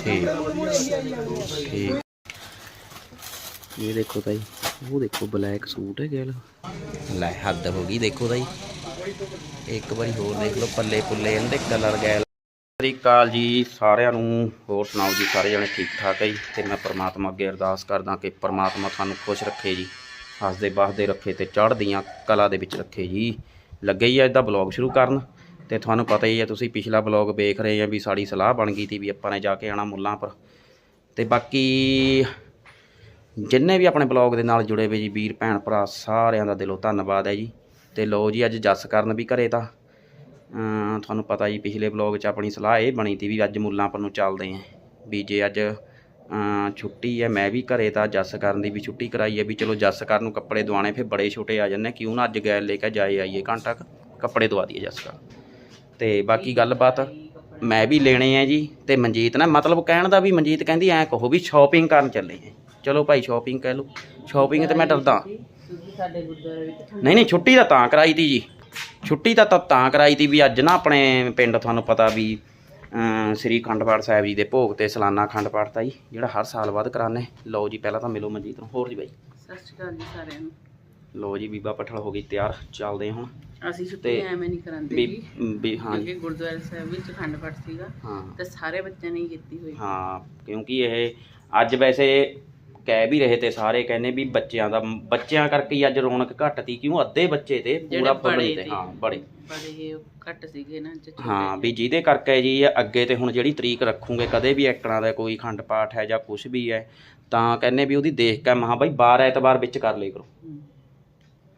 ਠੀਕ। ਇਹੀ ਆ ਦੇਖੋ ਤਾਈ ਉਹ ਦੇਖੋ ਬਲੈਕ ਸੂਟ ਹੈ ਗੈਲ ਲੈ ਹੱਦ ਹੋ ਗਈ ਦੇਖੋ ਤਾਈ। ਇੱਕ ਵਾਰੀ ਹੋਰ ਦੇਖ ਲਓ ਪੱਲੇ ਪੁੱਲੇ ਇਹਦੇ ਕਲਰ ਗੈਲ ਸ਼੍ਰੀ ਅਕਾਲ ਜੀ ਸਾਰਿਆਂ ਨੂੰ। ਹੋਰ ਸੁਣਾਓ ਜੀ ਸਾਰੇ ਜਣੇ ਠੀਕ ਠਾਕ ਹੈ ਜੀ? ਤੇ ਮੈਂ ਪ੍ਰਮਾਤਮਾ ਅੱਗੇ ਅਰਦਾਸ ਕਰਦਾ ਕਿ ਪ੍ਰਮਾਤਮਾ ਤੁਹਾਨੂੰ ਖੁਸ਼ ਰੱਖੇ ਜੀ। ਹੱਸਦੇ ਵਸਦੇ ਰੱਖੇ ਤੇ ਚੜ੍ਹਦੀਆਂ ਕਲਾ ਦੇ ਵਿੱਚ ਰੱਖੇ ਜੀ। ਲੱਗੇ ਹੀ ਅੱਜ ਦਾ ਬਲੌਗ ਸ਼ੁਰੂ ਕਰਨ। ਤੇ ਤੁਹਾਨੂੰ ਪਤਾ ਹੀ ਹੈ ਤੁਸੀਂ ਪਿਛਲਾ ਬਲੌਗ ਵੇਖ ਰਹੇ ਆ ਵੀ ਸਾਡੀ ਸਲਾਹ ਬਣ ਗਈ ਸੀ ਵੀ ਆਪਾਂ ਨੇ ਜਾ ਕੇ ਆਣਾ ਮੁੱਲਾਂ ਪਰ। ਤੇ ਬਾਕੀ ਜਿੰਨੇ ਵੀ ਆਪਣੇ ਬਲੌਗ ਦੇ ਨਾਲ ਜੁੜੇ ਹੋਏ ਜੀ ਵੀਰ ਭੈਣ ਭਰਾ ਸਾਰਿਆਂ ਦਾ ਦਿਲੋਂ ਧੰਨਵਾਦ ਹੈ ਜੀ। ਤੇ ਲੋ ਜੀ ਅੱਜ ਜੱਸ ਕਰਨ ਵੀ ਘਰੇ ਤਾਂ ਤੁਹਾਨੂੰ ਪਤਾ ਜੀ ਪਿਛਲੇ ਬਲੌਗ 'ਚ ਆਪਣੀ ਸਲਾਹ ਇਹ ਬਣੀ ਤੀ ਵੀ ਅੱਜ ਮੁੱਲਾਂ ਪਰ ਨੂੰ ਚੱਲਦੇ ਆਂ ਵੀ ਜੇ ਅੱਜ ਛੁੱਟੀ ਹੈ ਮੈਂ ਵੀ ਘਰੇ ਤਾਂ ਜੱਸ ਕਰਨ ਦੀ ਵੀ ਛੁੱਟੀ ਕਰਾਈ ਹੈ ਵੀ ਚਲੋ ਜੱਸ ਕਰਨ ਨੂੰ ਕੱਪੜੇ ਦਵਾਣੇ ਫਿਰ ਬੜੇ ਛੋਟੇ ਆ ਜਾਂਦੇ ਕਿਉਂ ਨਾ ਅੱਜ ਗੈਲ ਲੈ ਕੇ ਜਾਏ ਆਈਏ ਘੰਟਾ ਕੁ, ਕੱਪੜੇ ਦਵਾ ਦਈਏ ਜੱਸ ਕਰਨ। ਤੇ ਬਾਕੀ ਗੱਲਬਾਤ ਮੈਂ ਵੀ ਲੈਣੇ ਆ ਜੀ ਤੇ ਮਨਜੀਤ ਨਾ ਮਤਲਬ ਕਹਿਣ ਦਾ ਵੀ ਮਨਜੀਤ ਕਹਿੰਦੀ ਐ ਕਹੋ ਵੀ ਸ਼ਾਪਿੰਗ ਕਰਨ ਚੱਲੇ ਆ। ਚਲੋ ਭਾਈ ਸ਼ਾਪਿੰਗ ਕਹਿ ਲਓ। ਸ਼ਾਪਿੰਗ ਤੇ ਮੈਂ ਡਰਦਾ। ਨਹੀਂ ਨਹੀਂ ਛੁੱਟੀ ਤਾਂ ਤਾਂ ਕਰਾਈ ਤੀ ਜੀ। ਛੁੱਟੀ ਤਾਂ ਤਾਂ ਕਰਾਈ ਤੀ ਵੀ ਅੱਜ ਨਾ ਆਪਣੇ ਪਿੰਡ ਤੁਹਾਨੂੰ ਪਤਾ ਵੀ ਸ੍ਰੀ ਅਖੰਡ ਪਾਠ ਸਾਹਿਬ ਜੀ ਦੇ ਭੋਗ ਤੇ ਸਾਲਾਨਾ ਅਖੰਡ ਪਾਠ ਤਾਂ ਜੀ ਜਿਹੜਾ ਹਰ ਸਾਲ ਬਾਅਦ ਕਰਾਉਂਦੇ ਲਓ ਜੀ ਪਹਿਲਾਂ ਤਾਂ ਮਿਲੋ ਮਨਜੀਤ ਨੂੰ। ਹੋਰ ਜੀ ਬਾਈ। ਸਤਿ ਸ਼੍ਰੀ ਅਕਾਲ ਜੀ ਸਾਰਿਆਂ ਨੂੰ। ਲਓ ਜੀ ਬੀਬਾ ਪਠਲ ਹੋ ਗਈ ਤਿਆਰ। ਚੱਲਦੇ ਹਾਂ ਹੁਣ। ਅਸੀਂ ਛੁੱਟੀ ਐਵੇਂ ਨਹੀਂ ਕਰਾਂਦੇ ਵੀ ਵੀ ਹਾਂ ਕਿਉਂਕਿ ਗੁਰਦੁਆਰਾ ਸਾਹਿਬ ਵਿੱਚ ਅਖੰਡ ਪਾਠ ਸੀਗਾ ਹਾਂ। ਤੇ ਸਾਰੇ ਬੱਚਿਆਂ ਨੇ ਹੀ ਕੀਤੀ ਹੋਈ। ਹਾਂ ਕਿਉਂਕਿ ਇਹ ਅੱਜ ਵੈਸੇ ਕਹਿ ਵੀ ਰਹੇ ਤੇ ਸਾਰੇ ਕਹਿੰਦੇ ਵੀ ਬੱਚਿਆਂ ਦਾ ਬੱਚਿਆਂ ਕਰਕੇ ਹੀ ਅੱਜ ਰੌਣਕ ਘੱਟ ਤੀ ਕਿਉਂ ਅੱਧੇ ਬੱਚੇ ਤੇ ਪੂਰਾ ਪਬਲਿਕ ਤੇ। ਹਾਂ ਬੜੇ। ਬੜੇ ਘੱਟ ਸੀਗੇ ਨਾ ਹਾਂ ਵੀ ਜਿਹਦੇ ਕਰਕੇ ਜੀ ਅੱਗੇ ਤੇ ਹੁਣ ਜਿਹੜੀ ਤਰੀਕ ਰੱਖੂਗੇ ਕਦੇ ਵੀ ਐਕਣਾ ਦਾ ਕੋਈ ਖੰਡ ਪਾਠ ਹੈ ਜਾਂ ਕੁਝ ਵੀ ਹੈ ਤਾਂ ਕਹਿੰਦੇ ਵੀ ਉਹਦੀ ਦੇਖ ਕੇ ਮਹਾ ਬਾਈ 12 ਐਤਵਾਰ ਵਿੱਚ ਕਰ ਲਿਆ ਕਰੋ।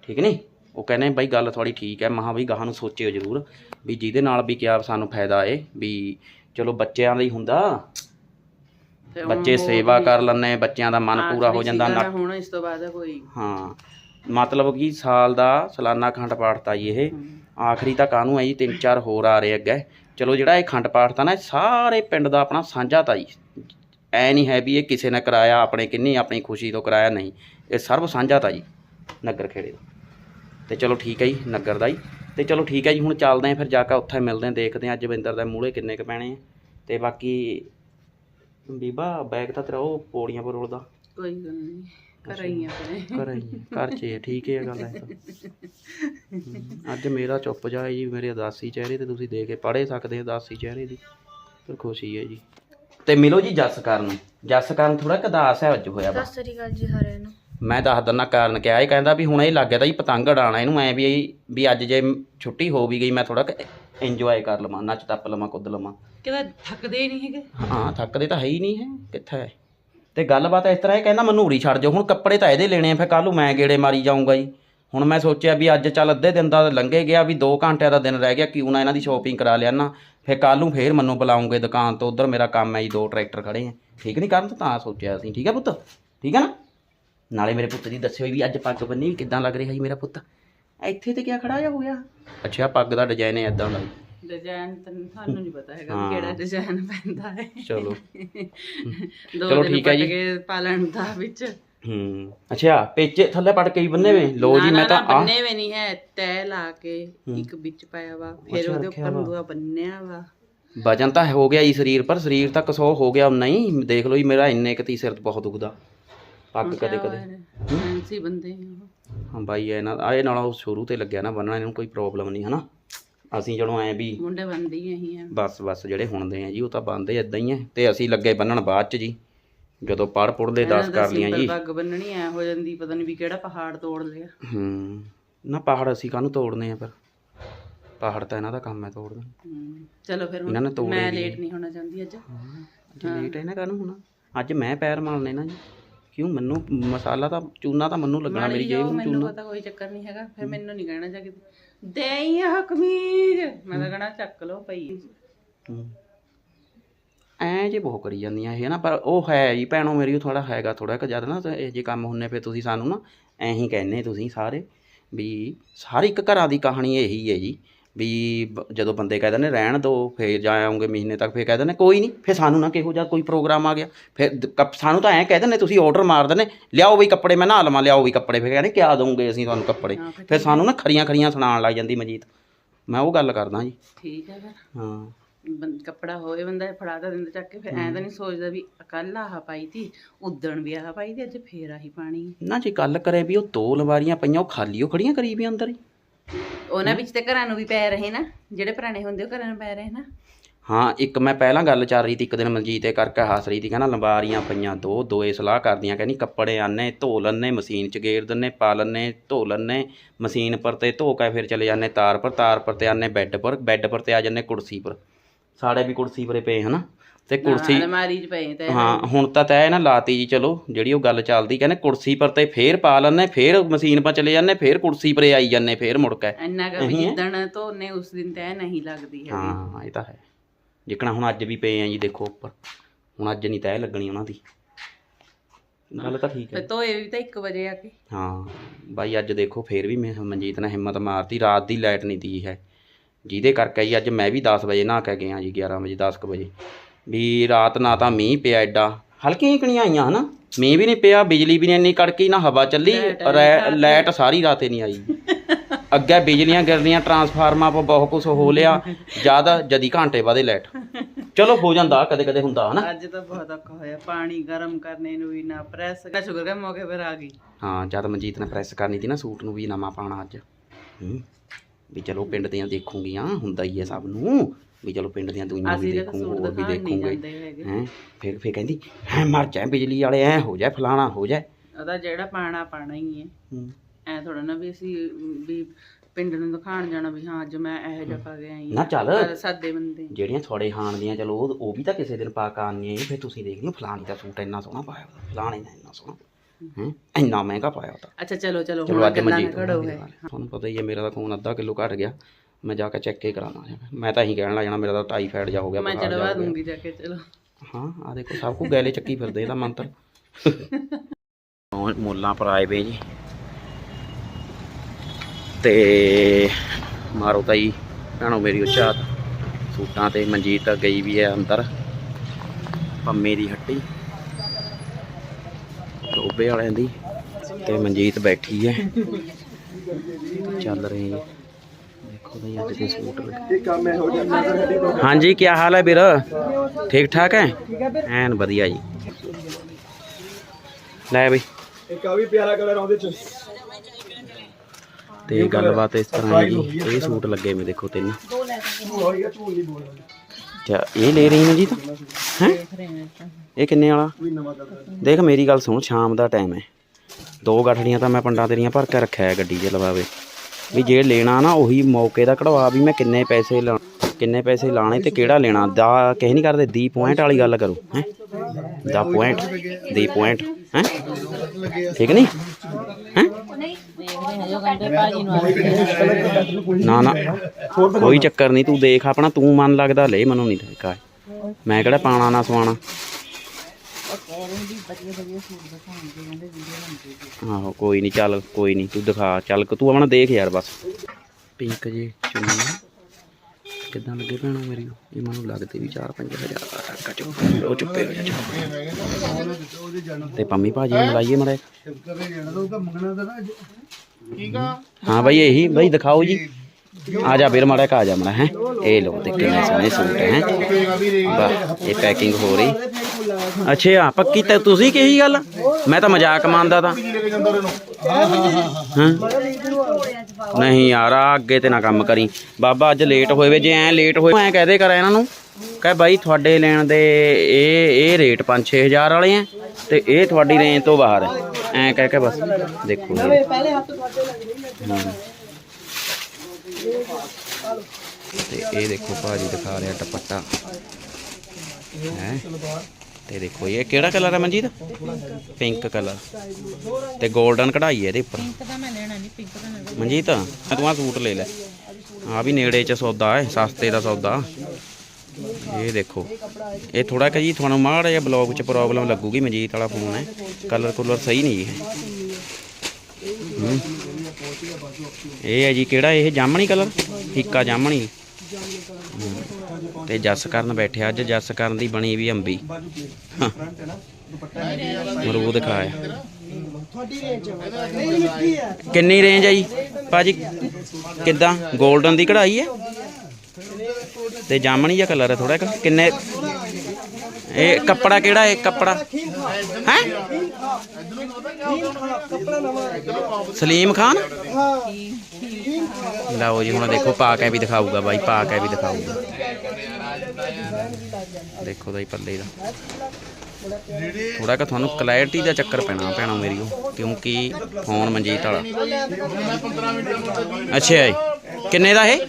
ਠੀਕ ਨਹੀਂ? ਉਹ ਕਹਿੰਦੇ ਬਾਈ ਗੱਲ ਥੋੜੀ ਠੀਕ ਹੈ। ਮਹਾ ਬਈ ਗਾਹਾਂ ਨੂੰ ਸੋਚਿਓ ਜ਼ਰੂਰ ਵੀ ਜਿਹਦੇ ਨਾਲ ਵੀ ਕਿਆ ਸਾਨੂੰ ਫਾਇਦਾ ਏ ਵੀ ਚਲੋ ਬੱਚਿਆਂ ਦਾ ਹੀ ਹੁੰਦਾ। ਬੱਚੇ ਸੇਵਾ ਕਰ ਲੈਂਦੇ ਬੱਚਿਆਂ ਦਾ ਮਨ ਪੂਰਾ ਹੋ ਜਾਂਦਾ ਨਾ ਹੁਣ ਇਸ ਤੋਂ ਬਾਅਦ ਕੋਈ ਹਾਂ ਮਤਲਬ ਕਿ ਸਾਲ ਦਾ ਸਾਲਾਨਾ ਖੰਡ ਪਾਠ ਤਾਂ ਜੀ ਇਹ। ਆਖਰੀ ਤਾਂ ਕਾਹਨੂੰ ਹੈ ਜੀ ਤਿੰਨ ਚਾਰ ਹੋਰ ਆ ਰਹੇ ਅੱਗੇ। ਚਲੋ ਜਿਹੜਾ ਇਹ ਖੰਡ ਪਾਠ ਤਾਂ ਨਾ ਸਾਰੇ ਪਿੰਡ ਦਾ ਆਪਣਾ ਸਾਂਝਾ ਤਾਂ ਜੀ। ਐ ਨਹੀਂ ਹੈ ਵੀ ਇਹ ਕਿਸੇ ਨੇ ਕਰਾਇਆ ਆਪਣੇ ਕਿੰਨੀ ਆਪਣੀ ਖੁਸ਼ੀ ਤੋਂ ਕਰਾਇਆ ਨਹੀਂ। ਇਹ ਸਰਬ ਸਾਂਝਾ ਤਾਂ ਜੀ ਨਗਰ ਖੇੜੇ ਦਾ। ਤੇ ਚਲੋ ਠੀਕ ਹੈ ਜੀ ਨਗਰ ਦਾ ਜੀ ਤੇ ਚਲੋ ਠੀਕ ਹੈ ਜੀ ਹੁਣ ਚੱਲਦੇ ਆਂ ਫਿਰ ਜਾ ਕੇ ਉੱਥੇ ਮਿਲਦੇ ਆਂ ਦੇਖਦੇ ਆਂ ਅੱਜ ਵਿੰਦਰ ਦੇ ਮੂਹਰੇ ਕਿੰਨੇ ਕ ਪੈਣੇ ਆ। ਤੇ ਬਾਕੀ ਬੀਬਾ ਬੈਗ ਤਾਂ ਤੇਰਾ ਉਹ ਪੌੜੀਆਂ ਪਰ ਰੁਲਦਾ। ਕੋਈ ਗੱਲ ਨਹੀਂ ਕਰ ਰਹੀ ਆ ਫਿਰ। ਘਰ 'ਚ ਹੀ ਹੈ, ਠੀਕ ਹੈ ਗੱਲ ਹੈ ਅੱਜ ਮੇਰਾ ਚੁੱਪ ਜਾਏ ਜੀ ਮੇਰੇ ਉਦਾਸੀ ਚਿਹਰੇ ਤੇ ਤੁਸੀਂ ਦੇ ਕੇ ਪੜ੍ਹੇ ਸਕਦੇ ਹੋ ਉਦਾਸੀ ਚਿਹਰੇ ਦੀ ਪਰ ਖੁਸ਼ੀ ਹੈ ਜੀ। ਤੇ ਮਿਲੋ ਜੀ ਜੱਸ ਕਰਨ ਜੱਸ ਕਰਨ ਥੋੜਾ ਕਦਾਸ ਹੈ ਅੱਜ ਹੋਇਆ ਵਾ। ਸਤਿ ਸ੍ਰੀ ਅਕਾਲ ਜੀ ਸਾਰਿਆਂ ਨੂੰ। ਮੈਂ ਦੱਸ ਦਿੰਦਾ ਕਾਰਨ ਕਿਹਾ ਇਹ ਕਹਿੰਦਾ ਵੀ ਹੁਣ ਇਹ ਲੱਗ ਗਿਆ ਤਾਂ ਜੀ ਪਤੰਗ ਉਡਾਣਾ ਇਹਨੂੰ ਐ ਵੀ ਵੀ ਅੱਜ ਜੇ ਛੁੱਟੀ ਹੋ ਵੀ ਗਈ ਮੈਂ ਥੋੜਾ ਇੰਜੋਏ ਕਰ ਲਵਾਂ ਨੱਚ ਟੱਪ ਲਵਾਂ ਕੁੱਦ ਲਵਾਂ। ਕਿਹਦਾ ਥੱਕਦੇ ਨਹੀਂ ਹੈਗੇ? ਹਾਂ ਥੱਕਦੇ ਤਾਂ ਹੈ ਹੀ ਨਹੀਂ ਹੈ ਕਿੱਥੇ? ਹੈ ਤੇ ਗੱਲਬਾਤ ਇਸ ਤਰ੍ਹਾਂ ਇਹ ਕਹਿੰਦਾ ਮਨੂਰੀ ਛੱਡ ਜਾਓ ਹੁਣ ਕੱਪੜੇ ਤਾਂ ਇਹਦੇ ਲੈਣੇ ਆ ਫਿਰ ਕੱਲ ਨੂੰ ਮੈਂ ਗੇੜੇ ਮਾਰੀ ਜਾਊਂਗਾ ਜੀ। ਹੁਣ ਮੈਂ ਸੋਚਿਆ ਵੀ ਅੱਜ ਚੱਲ ਅੱਧੇ ਦਿਨ ਦਾ ਲੰਘੇ ਗਿਆ ਵੀ 2 ਘੰਟਿਆਂ ਦਾ ਦਿਨ ਰਹਿ ਗਿਆ ਕਿਉਂ ਨਾ ਇਹਨਾਂ ਦੀ ਸ਼ਾਪਿੰਗ ਕਰਾ ਲਿਆ ਨਾ। ਫਿਰ ਕੱਲ ਨੂੰ ਫੇਰ ਮੈਨੂੰ ਬੁਲਾਉਂਗੇ ਦੁਕਾਨ ਤੋਂ ਉਧਰ ਮੇਰਾ ਕੰਮ ਹੈ ਜੀ ਦੋ ਟਰੈਕਟਰ ਖੜੇ ਆ। ਠੀਕ ਨਹੀਂ ਕਰਨ ਤਾਂ ਸੋਚਿਆ ਅਸੀਂ ਠੀਕ ਹੈ ਪੁੱਤ? ਠੀਕ ਹੈ ਨਾ? ਨਾਲੇ ਮੇਰੇ ਪੁੱਤ ਦੀ ਦੱਸਿਓ ਵੀ ਅੱਜ ਪੱਗ ਬੰਨੀ ਕਿਦਾਂ ਲੱਗ ਰਿਹਾ ਜੀ ਮੇਰਾ ਪੁੱਤ? ਇੱਥੇ ਤੇ ਕਿਆ ਖੜਾ ਜਾ ਹੋ ਗਿਆ? ਅੱਛਾ ਪੱਗ ਦਾ ਡਿਜ਼ਾਈਨ ਹੈ ਇਦਾਂ ਦਾ। ਡਿਜ਼ਾਈਨ ਤਾਂ ਤੁਹਾਨੂੰ ਨਹੀਂ ਪਤਾ ਹੈਗਾ ਹਾਂ। ਵੀ ਕਿਹੜਾ ਡਿਜ਼ਾਈਨ ਪੈਂਦਾ ਹੈ। ਚਲੋ। ਚਲੋ ਠੀਕ ਹੈ ਜੀ। ਕੇ ਪਾਲਣ ਦਾ ਵਿੱਚ। ਹੂੰ। ਅੱਛਾ ਪੇਚੇ ਥੱਲੇ ਪੜ ਕੇ ਹੀ ਬੰਨੇ ਵੇ? ਲੋ ਜੀ ਮੈਂ ਤਾਂ ਆ ਬੰਨੇ ਵੀ ਨਹੀਂ ਹੈ ਤੈ ਲਾ ਕੇ ਇੱਕ ਵਿੱਚ ਪਾਇਆ ਵਾ ਫਿਰ ਉਹਦੇ ਉੱਪਰ। ਦੂਆ ਬੰਨਿਆ ਵਾ। ਵਜਨ ਤਾਂ ਹੋ ਗਿਆ ਜੀ ਸਰੀਰ ਪਰ ਸਰੀਰ ਤਾਂ ਕਸੋ ਹੋ ਗਿਆ ਨਹੀਂ। ਦੇਖ ਲਓ ਜੀ ਮੇਰਾ ਇੰਨੇ ਕੁ ਤੀ ਸਿਰ ਬਹੁਤ ਦੁਖਦਾ। ਪੱਗ ਕਦੇ ਕਦੇ ਫੈਂਸੀ ਬੰਦੇ ਉਹ। ਹਾਂ ਬਾਈ ਇਹਨਾਂ ਆ ਇਹ ਨਾਲੋਂ ਸ਼ੁਰੂ ਤੇ ਲੱਗਿਆ ਨਾ ਬੰਨਣਾ ਇਹਨੂੰ ਕੋਈ ਪ੍ਰੋਬਲਮ ਨਹੀਂ ਹਨਾ? ਅਸੀਂ ਜਦੋਂ ਐ ਵੀ ਮੁੰਡੇ ਬੰਦੇ ਹੀ ਇਹੀ ਆ। ਬਸ ਬਸ ਜਿਹੜੇ ਹੁੰਦੇ ਆ ਜੀ ਉਹ ਤਾਂ ਬੰਦੇ ਇਦਾਂ ਹੀ ਐ ਤੇ ਅਸੀਂ ਲੱਗੇ ਬੰਨਣ ਬਾਅਦ ਚ ਜੀ ਜਦੋਂ ਪੜ 10 ਦਾ ਕਰ ਲੀਆਂ ਜੀ। ਪੱਗ ਬੰਨਣੀ ਐ ਹੋ ਜਾਂਦੀ ਪਤਾ ਨਹੀਂ ਵੀ ਕਿਹੜਾ ਪਹਾੜ ਤੋੜ ਲਿਆ। ਹੂੰ ਨਾ ਪਹਾੜ ਅਸੀਂ ਕਾਹਨੂੰ ਤੋੜਨੇ ਆ ਪਰ ਪਹਾੜ ਤਾਂ ਇਹਨਾਂ ਦਾ ਕੰਮ ਹੈ ਤੋੜਨਾ। ਹਮ, ਚਲੋ ਫਿਰ ਇਹਨਾਂ ਨੇ ਹੁਣ ਤੋੜੇ ਮੈਂ ਲੇਟ ਨਹੀਂ ਹੋਣਾ ਚਾਹੁੰਦੀ ਅੱਜ। ਅੱਜ ਲੇਟ ਹੈ। ਨਾ ਕਾਹਨੂੰ ਹੋਣਾ? ਅੱਜ ਮੈਂ ਪੈਰ ਮਾਰਨੇ ਨਾ ਜੀ। ਕਿਉਂ? ਮੈਨੂੰ ਮਸਾਲਾ ਤਾਂ ਚੂਨਾ ਤਾਂ ਮੈਨੂੰ ਲੱਗਣਾ ਮੇਰੀ ਜੇਬ ਨੂੰ ਮੈਨੂੰ ਚੂਨਾ। ਪਤਾ ਕੋਈ ਚੱਕਰ ਨਹੀਂ ਹੈਗਾ ਫਿਰ ਮੈਨੂੰ ਨਹੀਂ ਕਹਿਣਾ ਜਾ ਕੇ। ਦੇਈ ਆ ਕਮੀਜ਼ ਮੈਂ ਤਾਂ ਕਹਣਾ ਚੱਕ ਲਓ ਪਈ ਐ ਜੇ ਬਹੁਤ ਕਰੀ ਜਾਂਦੀਆਂ ਇਹ ਨਾ ਪਰ ਉਹ ਹੈ ਜੀ ਭੈਣੋ ਮੇਰੀ ਥੋੜਾ ਹੈਗਾ ਥੋੜਾ ਕਿ ਜਦ ਨਾ ਇਹ ਜੇ ਕੰਮ ਹੁੰਨੇ ਫੇ ਤੁਸੀਂ ਸਾਨੂੰ ਨਾ ਐਂ ਹੀ ਕਹਿੰਨੇ ਤੁਸੀਂ ਸਾਰੇ ਵੀ ਹਰ ਇੱਕ ਘਰਾਂ ਦੀ ਕਹਾਣੀ ਇਹੀ ਹੈ ਜੀ। ਵੀ ਜਦੋਂ ਬੰਦੇ ਕਹਿੰਦੇ ਨੇ ਰਹਿਣ ਦੋ ਫੇਰ ਜਾ ਆਉਂਗੇ ਮਹੀਨੇ ਤੱਕ ਫੇਰ ਕਹਿੰਦੇ ਨੇ ਕੋਈ ਨਹੀਂ ਫੇਰ ਸਾਨੂੰ ਨਾ ਕਿਹੋ ਜਿਹਾ ਕੋਈ ਪ੍ਰੋਗਰਾਮ ਆ ਗਿਆ। ਫਿਰ ਸਾਨੂੰ ਤਾਂ ਐਂ ਕਹਿੰਦੇ ਨੇ ਤੁਸੀਂ ਆਰਡਰ ਮਾਰ ਦਿੰਦੇ ਲਿਆਓ ਬਈ ਕੱਪੜੇ ਮੈਂ ਨਹਾ ਲਵਾਂ ਲਿਆਓ ਬਈ ਕੱਪੜੇ ਫੇਰ ਕਹਿੰਦੇ ਕਿਆ ਦਊਂਗੇ ਅਸੀਂ ਤੁਹਾਨੂੰ ਕੱਪੜੇ। ਫਿਰ ਸਾਨੂੰ ਨਾ ਖਰੀਆਂ ਖਰੀਆਂ ਸੁਣਾਉਣ ਲੱਗ ਜਾਂਦੀ ਮਜੀਦ। ਮੈਂ ਉਹ ਗੱਲ ਕਰਦਾ ਜੀ। ਠੀਕ ਹੈ ਫਿਰ। ਹਾਂ। ਕੱਪੜਾ ਹੋਏ ਬੰਦਾ ਫੜਾ ਤਾਂ ਦਿੰਦਾ ਚੱਕ ਕੇ ਫਿਰ ਐਂ ਤਾਂ ਨਹੀਂ ਸੋਚਦਾ ਵੀ ਕੱਲ ਆਹ ਪਾਈ ਤੀ ਉਦਣ ਵੀ ਆਹ ਪਾਈ ਤੀ ਅੱਜ ਫੇਰ ਆਹੀ ਪਾਣੀ। ਨਾ ਜੀ ਗੱਲ ਕਰੇ ਵੀ ਉਹ ਦੋ ਲਵਾਰੀਆਂ ਪਈਆਂ ਉਹ ਖਾਲੀ ਉਹ ਖੜੀਆਂ ਕਰੀ ਵੀ ਅੰਦਰ ਹੀ। ਉਹਨਾਂ ਵਿੱਚ ਤੇ ਘਰਾਂ ਨੂੰ ਵੀ ਪੈ ਰਹੇ ਨਾ ਜਿਹੜੇ ਪੁਰਾਣੇ ਹੁੰਦੇ ਉਹ ਘਰਾਂ ਨੂੰ ਪੈ ਰਹੇ ਨਾ। ਹਾਂ ਇੱਕ ਮੈਂ ਪਹਿਲਾਂ ਗੱਲ ਚੱਲ ਰਹੀ ਸੀ ਇੱਕ ਦਿਨ ਮਨਜੀਤ ਇਹ ਕਰਕੇ ਹੱਸ ਰਹੀ ਸੀ ਕਹਿੰਦਾ ਲੰਬਾਰੀਆਂ ਪਈਆਂ ਦੋ ਦੋਏ ਸਲਾਹ ਕਰਦੀਆਂ ਕਹਿੰਦੀ ਕੱਪੜੇ ਆਨੇ ਧੋ ਲੰਨੇ ਮਸ਼ੀਨ 'ਚ ਗੇਰ ਦਿੰਨੇ ਪਾ ਲੰਨੇ ਧੋ ਲੰਨੇ ਮਸ਼ੀਨ ਪਰ ਤੇ ਧੋ ਕੇ ਫਿਰ ਚਲੇ ਜਾਂਦੇ ਤਾਰ ਪਰ ਤਾਰ ਪਰ ਤੇ ਆਨੇ ਬੈੱਡ ਪਰ ਬੈੱਡ ਪਰ ਤੇ ਆ ਜਾਂਦੇ ਕੁਰਸੀ ਪਰ। ਸਾਡੇ ਵੀ ਕੁਰਸੀ ਪਰੇ ਪਏ ਹਨਾ ਤੇ ਕੁਰਸੀ ਅਲਮਾਰੀ 'ਚ ਪਏ ਤੇ ਹਾਂ ਹੁਣ ਤਾਂ ਤੈ ਨਾ ਲਾਤੀ ਜੀ ਚਲੋ ਜਿਹੜੀ ਉਹ ਗੱਲ ਚੱਲਦੀ ਕਹਿੰਦੇ ਕੁਰਸੀ ਪਰ ਤੇ ਫੇਰ ਪਾ ਲੈਂਦੇ ਫੇਰ ਮਸ਼ੀਨ ਪਰ ਚਲੇ ਜਾਂਦੇ ਫੇਰ ਕੁਰਸੀ ਪਰੇ ਆਈ ਜਾਂਦੇ ਫੇਰ ਮੁੜ ਕੇ। ਇੰਨਾ ਕੁ ਵੀ ਜਿੱਦਣ ਧੋਨੇ ਉਸ ਦਿਨ ਤੈ ਨਹੀਂ ਲੱਗਦੀ ਹੈ ਹਾਂ ਇਹ ਤਾਂ ਹੈ। ਜਿੱਕਣਾ ਹੁਣ ਅੱਜ ਵੀ ਪਏ ਆ ਜੀ ਦੇਖੋ ਉੱਪਰ। ਹੁਣ ਅੱਜ ਨਹੀਂ ਤੈ ਲੱਗਣੀ ਉਹਨਾਂ ਦੀ। ਗੱਲ ਤਾਂ ਠੀਕ ਹੈ। ਧੋਏ ਵੀ ਤਾਂ 1 ਵਜੇ ਆ ਕੇ। ਹਾਂ ਬਾਈ ਅੱਜ ਦੇਖੋ ਫੇਰ ਵੀ ਮੈਂ ਮਨਜੀਤ ਨੇ ਹਿੰਮਤ ਮਾਰਤੀ ਰਾਤ ਦੀ ਲਾਈਟ ਨਹੀਂ ਦੀ ਹੈ। ਜਿਹਦੇ ਕਰਕੇ ਹੀ ਅੱਜ ਮੈਂ ਵੀ 10 ਵਜੇ ਨਹਾ ਕੇ ਗਿਆ ਜੀ 11 ਵਜੇ 10 ਕੁ ਵਜੇ। ਵੀ ਰਾਤ ਨਾ ਤਾਂ ਮੀਂਹ ਪਿਆ ਐਡਾ ਹਲਕੀਆਂ ਕਣੀਆਂ ਆਈਆਂ ਹਨਾ? ਮੀਂਹ ਵੀ ਨਹੀਂ ਪਿਆ ਬਿਜਲੀ ਵੀ ਨਹੀਂ ਇੰਨੀ ਕੜਕੀ ਨਾ ਹਵਾ ਚੱਲੀ ਰੈ- ਲਾਈਟ ਸਾਰੀ ਰਾਤ ਨਹੀਂ ਆਈ। ਅੱਗੇ ਬਿਜਲੀਆਂ ਗਿਰਦੀਆਂ ਟਰਾਂਸਫਾਰਮਰਾਂ 'ਤੇ ਬਹੁਤ ਕੁਝ ਹੋ ਲਿਆ। ਜ਼ਿਆਦਾ ਜਦੀ ਘੰਟੇ ਬਾਅਦੇ ਲਾਈਟ। ਚਲੋ ਹੋ ਜਾਂਦਾ ਕਦੇ ਕਦੇ ਹੁੰਦਾ ਹਨਾ? ਅੱਜ ਤਾਂ ਬਹੁਤ ਔਖਾ ਹੋਇਆ। ਪਾਣੀ ਗਰਮ ਕਰਨੇ ਨੂੰ ਵੀ ਨਾ ਪ੍ਰੈਸ ਦਾ ਸ਼ੁਕਰ ਕਰ ਮੌਕੇ ਪਰ ਆ ਗਈ। ਹਾਂ ਜਦ ਮਨਜੀਤ ਨੇ ਪ੍ਰੈਸ ਕਰਨੀ ਸੀ ਨਾ ਸੂਟ ਨੂੰ ਵੀ ਨਵਾਂ ਪਾਣਾ ਅੱਜ। ਹੂੰ। ਵੀ ਚਲੋ ਪਿੰਡ ਦੀਆਂ ਦੇਖੂਗੀਆਂ ਹੁੰਦਾ ਹੀ ਹੈ ਸਭ ਨੂੰ। ਵੀ ਚਲੋ ਪਿੰਡ ਦੀਆਂ ਦੁਨੀਆਂ ਵੀ ਅਸੀਂ ਤਾਂ ਦੇਖੂਗੇ ਸੂਟ ਹੋਰ ਵੀ ਦਿਖਾਉਣ ਨਹੀਂ ਦੇਖੂਗੇ। ਜਾਂਦੇ ਹੈਗੇ। ਹੈ? ਫਿਰ ਫਿਰ ਕਹਿੰਦੀ ਹੈ ਮਰ ਜਾ ਬਿਜਲੀ ਵਾਲੇ ਐ ਹੋ ਜਾ ਫਲਾਣਾ ਹੋ ਜਾ ਉਹਦਾ ਜਿਹੜਾ ਪਾਣਾ ਪਾਣਾ ਹੀ ਹੈ। ਹੂੰ। ਐ ਥੋੜਾ ਨਾ ਵੀ ਅਸੀਂ ਵੀ ਪਿੰਡ ਨੂੰ ਦਿਖਾਣ ਜਾਣਾ ਵੀ ਹਾਂ ਅੱਜ ਮੈਂ ਇਹੋ ਜਿਹਾ ਪਾ ਕੇ ਆਈ ਨਾ ਚੱਲ। ਸਾਦੇ ਬੰਦੇ। ਜਿਹੜੀਆਂ ਥੋੜੇ ਹਾਣ ਦੀਆਂ ਚਲੋ ਉਹ ਉਹ ਵੀ ਤਾਂ ਕਿਸੇ ਦਿਨ ਪਾ ਕੇ ਆਉਂਦੀਆਂ ਹੀ ਫਿਰ ਤੁਸੀਂ ਦੇਖਦੇ ਹੋ ਫਲਾਣੀ ਦਾ ਸੂਟ ਇੰਨਾ ਸੋਹਣਾ ਪਾਇਆ ਉਹਦਾ ਫਲਾਣੇ ਦਾ ਇੰਨਾ ਸੋਹਣਾ। ਹੈ। ਇੰਨਾ ਮਹਿੰਗਾ ਪਾਇਆ ਉਹਦਾ। ਅੱਛਾ ਚਲੋ ਚਲੋ ਚਲੋ ਹੁਣ ਅੱਜ ਗੱਲਾਂ ਨਾ ਮਨਜੀਤ ਘੜੋ ਹੈ ਤੁਹਾਨੂੰ ਪਤਾ ਹੀ ਹੈ ਮੇਰਾ ਤਾਂ ਖੂਨ ਅੱਧਾ ਕਿਲੋ ਘਟ ਗਿਆ। ਮੈਂ ਜਾ ਕੇ ਚੈੱਕ ਹੀ ਕਰਾਉਣਾ ਮੈਂ ਤਾਂ ਇਹੀ ਕਹਿਣ ਲੱਗ ਜਾਣਾ ਮੇਰਾ ਤਾਂ ਟਾਈਫਾਈਡ ਜਾ ਹੋ ਗਿਆ ਮੈਂ ਬੁਖਾਰ ਜਿਹਾ ਚੜਵਾ ਹੋ ਗਿਆ। ਦੂੰਗੀ ਜਾ ਕੇ ਚਲੋ। ਹਾਂ ਆ ਦੇਖੋ ਸਭ ਕੁ ਗੈਲੇ ਚੱਕੀ ਫਿਰਦੇ ਇਹਦਾ ਮੰਤਰ। ਮੁੱਲਾਂ ਪਰ ਆਏ ਵੇ ਜੀ। ਤੇ ਮਾਰੋ ਤਾਈ ਭੈਣੋ ਮੇਰੀ ਉਚਾਤ ਸੂਟਾਂ ਤੇ ਮਨਜੀਤ ਗਈ ਵੀ ਹੈ ਅੰਦਰ। ਪੰਮੇ ਦੀ ਹੱਟੀ। ਟੋਬੇ ਵਾਲਿਆਂ ਦੀ ਤੇ ਮਨਜੀਤ ਬੈਠੀ ਹੈ। ਚੱਲ ਰਹੇ ਜੀ ਦੇਖੋ ਬਈ ਅੱਜ ਦੇ ਸੂਟ ਲੱਗੇ। ਹਾਂਜੀ ਕੀ ਹਾਲ ਹੈ ਵੀਰ? ਠੀਕ ਠਾਕ ਹੈ? ਐਨ ਵਧੀਆ ਜੀ। ਲੈ ਬਈ। ਇੱਕ ਆ ਵੀ ਪਿਆਰਾ ਕਲਰ ਆਉਂਦੇ ਚ ਤੇ ਗੱਲਬਾਤ ਇਸ ਤਰ੍ਹਾਂ ਹੈ ਜੀ। ਇਹ ਸੂਟ ਲੱਗੇ ਮੇ ਦੇਖੋ ਤਿੰਨ। ਹੋਏਗਾ ਝੂਲ ਨਹੀਂ ਬੋਲਣਾ ਅੱਛਾ ਇਹ ਲੈ ਰਹੀ ਨੇ ਜੀ ਤਾਂ ਹੈ? ਇਹ ਕਿੰਨੇ ਵਾਲਾ? ਦੇਖ ਮੇਰੀ ਗੱਲ ਸੁਣ ਸ਼ਾਮ ਦਾ ਟਾਈਮ ਹੈ। ਦੋ ਗੱਠੜੀਆਂ ਤਾਂ ਮੈਂ ਪੰਡਾਂ ਤੇਰੀਆਂ ਭਰ ਕੇ ਰੱਖਿਆ ਹੈ ਗੱਡੀ 'ਚ ਲਵਾਵੇ। ਵੀ ਜੇ ਲੈਣਾ ਨਾ ਉਹੀ ਮੌਕੇ ਦਾ ਕਢਵਾ ਵੀ ਮੈਂ ਕਿੰਨੇ ਪੈਸੇ ਲਾ ਕਿੰਨੇ ਪੈਸੇ ਲਾਣੇ ਤੇ ਕਿਹੜਾ ਲੈਣਾ? ਦਾ ਕਿਸੇ ਨਹੀਂ ਕਰਦੇ ਦੀ ਪੁਆਇੰਟ ਵਾਲੀ ਗੱਲ ਕਰੋ ਹੈ? ਦਾ ਪੁਆਇੰਟ ਦੀ ਪੁਆਇੰਟ ਹੈ? ਠੀਕ ਨਹੀਂ? ਹੈ? ਨਾ ਨਾ ਕੋਈ ਚੱਕਰ ਨਹੀਂ ਤੂੰ ਦੇਖ ਆਪਣਾ ਤੂੰ ਮਨ ਲੱਗਦਾ ਲੈ ਮੈਨੂੰ ਨਹੀਂ ਠੇਕਾ ਮੈਂ ਕਿਹੜਾ ਪਾਣਾ ਨਾ ਸਵਾਣਾ। ਆਹੋ ਕੋਈ ਨਹੀਂ ਚੱਲ ਕੋਈ ਨਹੀਂ ਤੂੰ ਦਿਖਾ ਚੱਲ ਕਿ ਤੂੰ ਆਪਣਾ ਦੇਖ ਯਾਰ ਬਸ। ਪਿੰਕ ਜੀ ਚੁੰਨੀ ਕਿੱਦਾਂ ਲੱਗੇ ਭੈਣੋ ਮੇਰੀ? ਇਹ ਮੈਨੂੰ ਲੱਗਦੇ ਵੀ 4-5000 ਦਾ ਟੱਕਾ ਚੁੱਪ ਉਹ ਚੁੱਪੇ ਹੋ ਜਾ। ਤੇ ਪੰਮੀ ਭਾਜੀ ਨੂੰ ਲਾਈਏ ਮੜੇ ਹਾਂ ਬਾਈ ਇਹੀ ਬਾਈ ਦਿਖਾਓ ਜੀ। ਆ ਜਾ ਵੀਰ ਮਾੜਾ ਕਾ ਜਾ ਮੜਾ ਹੈ। ਇਹ ਲੋ ਤੇ ਕਿੰਨੇ ਸੋਹਣੇ ਸੂਟ ਹੈ। ਵਾਹ ਇਹ ਪੈਕਿੰਗ ਹੋ ਰਹੀ। ਅੱਛਾ ਪੱਕੀ ਤੇ ਤੁਸੀਂ ਕਹੀ ਗੱਲ? ਮੈਂ ਤਾਂ ਮਜ਼ਾਕ ਮੰਨਦਾ ਤਾਂ। ਹਾਂ। ਨਹੀਂ ਯਾਰ, ਆ ਅੱਗੇ ਤੇ ਨਾ ਕੰਮ ਕਰੀ। ਬਾਬਾ, ਅੱਜ ਲੇਟ ਹੋਏ ਜੇ ਐ ਲੇਟ ਹੋਏ, ਐ ਕਹਦੇ ਕਰ ਇਹਨਾਂ ਨੂੰ ਕਹੇ ਬਾਈ, ਤੁਹਾਡੇ ਲੈਣ ਦੇ ਇਹ ਇਹ ਰੇਟ 5-6000 ਵਾਲੇ ਆ ਤੇ ਇਹ ਤੁਹਾਡੀ ਰੇਂਜ ਤੋਂ ਬਾਹਰ ਹੈ ਐ ਕਹਿ ਕੇ ਬਸ, ਦੇਖੋ ਪਹਿਲੇ ਹੱਥ ਤੁਹਾਡੇ ਲੱਗ ਹਾਂ। ਤੇ ਇਹ ਦੇਖੋ, ਭਾਜੀ ਦਿਖਾ ਰਿਹਾ ਦੁਪੱਟਾ। ਹੈ? ਤੇ ਦੇਖੋ ਇਹ ਕਿਹੜਾ ਕਲਰ ਹੈ ਮਨਜੀਤ? ਪਿੰਕ ਕਲਰ ਤੇ 골ਡਨ ਕਢਾਈ ਹੈ ਇਹਦੇ ਉੱਪਰ। ਪਿੰਕ ਤਾਂ ਮੈਂ ਲੈਣਾ ਨਹੀਂ ਪਿੰਕ ਤਾਂ ਮਨਜੀਤ ਆ ਤੂੰ ਆ ਸੂਟ ਲੈ ਲੈ। ਆ ਵੀ ਨੇੜੇ ਚ ਸੌਦਾ ਹੈ ਸਸਤੇ ਦਾ ਸੌਦਾ। ਇਹ ਦੇਖੋ ਇਹ ਥੋੜਾ ਕਿ ਜੀ ਤੁਹਾਨੂੰ ਮਾੜਾ ਜਿਹਾ ਬਲੌਗ ਚ ਪ੍ਰੋਬਲਮ ਲੱਗੂਗੀ ਮਨਜੀਤ ਵਾਲਾ ਫੋਨ ਹੈ। ਕਲਰ ਕੁਲਰ ਸਹੀ ਨਹੀਂ ਹੈ। ਇਹ ਹੈ ਜੀ ਕਿਹੜਾ ਇਹ? ਜਾਮਣੀ ਕਲਰ ਫਿੱਕਾ ਜਾਮਣੀ। ਤੇ ਜੱਸ ਕਰਨ ਬੈਠਿਆ ਅੱਜ ਜੱਸ ਕਰਨ ਦੀ ਬਣੀ ਵੀ ਅੰਬੀ। ਹਾਂ। ਮਰੂਦ ਖਾਇਆ ਕਿੰਨੀ ਰੇਂਜ ਆ ਜੀ? ਭਾਜੀ, ਕਿੱਦਾਂ? 골ਡਨ ਦੀ ਕਢਾਈ ਹੈ ਤੇ ਜਾਮਣੀ ਜਿਹਾ ਕਲਰ ਹੈ ਥੋੜਾ ਕਿੰਨੇ? ਇਹ ਕੱਪੜਾ ਕਿਹੜਾ ਹੈ ਕੱਪੜਾ? ਹੈ? ਸਲੀਮ ਖਾਨ? ਲਓ ਜੀ, ਹੁਣ ਦੇਖੋ ਪਾ ਕੇ ਵੀ ਦਿਖਾਊਗਾ ਬਾਈ ਪਾ ਕੇ ਵੀ ਦਿਖਾਊਗਾ। ਦੇਖੋ ਦਾ ਹੀ ਪੱਲੇ ਦਾ। ਥੋੜਾ ਕਿ ਤੁਹਾਨੂੰ ਕਲੈਰਿਟੀ ਦਾ ਚੱਕਰ ਪੈਣਾ ਪੈਣਾ ਮੇਰੀ ਉਹ ਕਿਉਂਕਿ ਫੋਨ ਮਨਜੀਤ ਵਾਲਾ। ਅੱਛਾ ਜੀ। ਕਿੰਨੇ ਦਾ ਇਹ?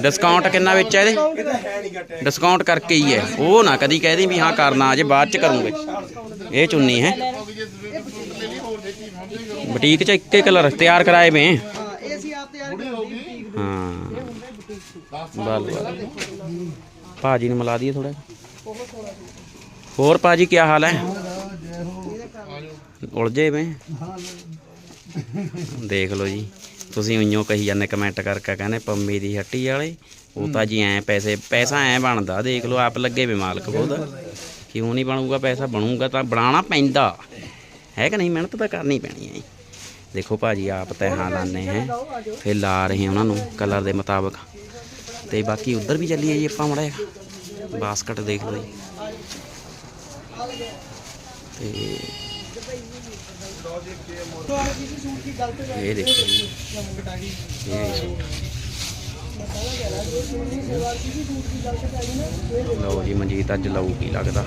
ਡਿਸਕਾਊਂਟ ਕਿੰਨਾ ਵਿੱਚ ਹੈ ਇਹਦੇ? ਡਿਸਕਾਊਂਟ ਕਰਕੇ ਹੀ ਹੈ। ਉਹ ਨਾ ਕਦੀ ਕਹਿ ਦੀ ਵੀ ਹਾਂ ਕਰਨਾ ਅਜੇ ਬਾਅਦ ਚ ਕਰੂੰਗੇ। ਇਹ ਚੁੰਨੀ ਹੈ। ਬੁਟੀਕ ਚ ਇੱਕੇ ਕਲਰ ਤਿਆਰ ਕਰਾਏ ਵੇ ਇਹ ਅਸੀਂ ਆਪ ਤਿਆਰ ਕਰਦੇ ਹਾਂ ਬਲ ਬਲ ਭਾਜੀ ਨੂੰ ਮਿਲਾ ਦਈਏ ਥੋੜਾ ਹੋਰ ਭਾਜੀ ਕੀ ਹਾਲ ਹੈ? ਉਲਝੇ ਵੇ। ਦੇਖ ਲਓ ਜੀ, ਤੁਸੀਂ ਉਈਓ ਕਹੀ ਜਾਂਦੇ ਕਮੈਂਟ ਕਰਕੇ ਕਹਿੰਦੇ ਪੰਮੀ ਦੀ ਹੱਟੀ ਵਾਲੇ। ਉਹ ਤਾਂ ਜੀ ਐ ਪੈਸੇ, ਪੈਸਾ ਐ ਬਣਦਾ, ਦੇਖ ਲਓ ਆਪ ਲੱਗੇ ਵੀ ਮਾਲਕ ਖੁਦ। ਕਿਉਂ ਨਹੀਂ ਬਣੂਗਾ, ਪੈਸਾ ਬਣੂਗਾ ਤਾਂ ਬਣਾਉਣਾ ਪੈਂਦਾ। ਹੈ ਕਿ ਨਹੀਂ, ਮਿਹਨਤ ਤਾਂ ਕਰਨੀ ਪੈਣੀ ਹੈ ਜੀ। ਦੇਖੋ ਭਾਜੀ ਆਪ ਤੈਹਾਂ ਲਾਣੇ ਹੈ। ਫਿਰ ਲਾ ਰਹੇ ਉਹਨਾਂ ਨੂੰ ਕਲਰ ਦੇ ਮੁਤਾਬਕ। ਤੇ ਬਾਕੀ ਉਧਰ ਵੀ ਚੱਲੀਏ ਜੀ ਆਪਾਂ ਮੜਾ ਬਾਸਕਟ ਦੇਖ ਲਓ ਜੀ। ਤੇ ਇਹ ਦੇਖੋ ਜੀ। ਇਹ ਸੂਟ ਲਓ ਜੀ ਮਨਜੀਤ ਅੱਜ ਲਊ ਕੀ ਲੱਗਦਾ?